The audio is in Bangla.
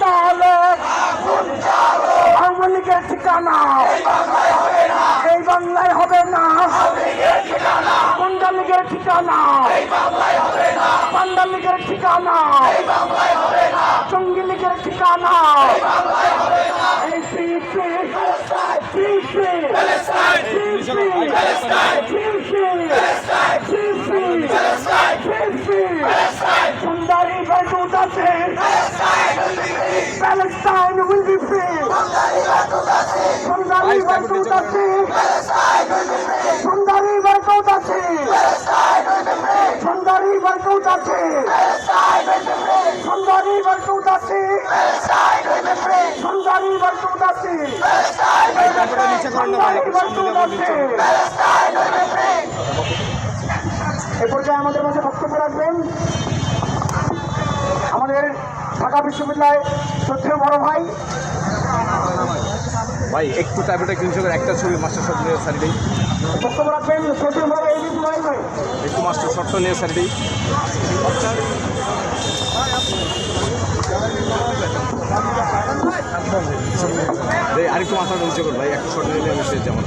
তাহলে আওয়ামী লীগের ঠিকানা এই বাংলায় হবে না। লীগের ঠিকানা। পান্ডা লীগের ঠিকানা। জঙ্গি লীগের ঠিকানা। এই free free free free free Palestine will be free. Palestine will be free. From the river to the sea. From the river to the sea. Palestine will be free. From the river to the sea. Palestine will be free. From the river to the sea. Palestine will be free. From the river to the sea. Palestine will be free. From the river to the sea. Palestine will be free. From the river to the sea. Palestine will be free. এ পর্যায়ে আমাদের মাঝে বক্তব্য রাখবেন আমাদের ঢাকা বিশ্ববিদ্যালয় শ্রদ্ধেয় বড় ভাই। ভাই একটু টাইপটা কিনছে একটা ছবি মাস্টার শট নিয়ে সারি দিই। বক্তব্য রাখবেন শ্রদ্ধেয় বড় এই ভাই ভাই। একটু মাস্টার শটটা নিয়ে সারি দিই। আরেকটু মাথা ভাই একটু শট নিলে আমি যেমন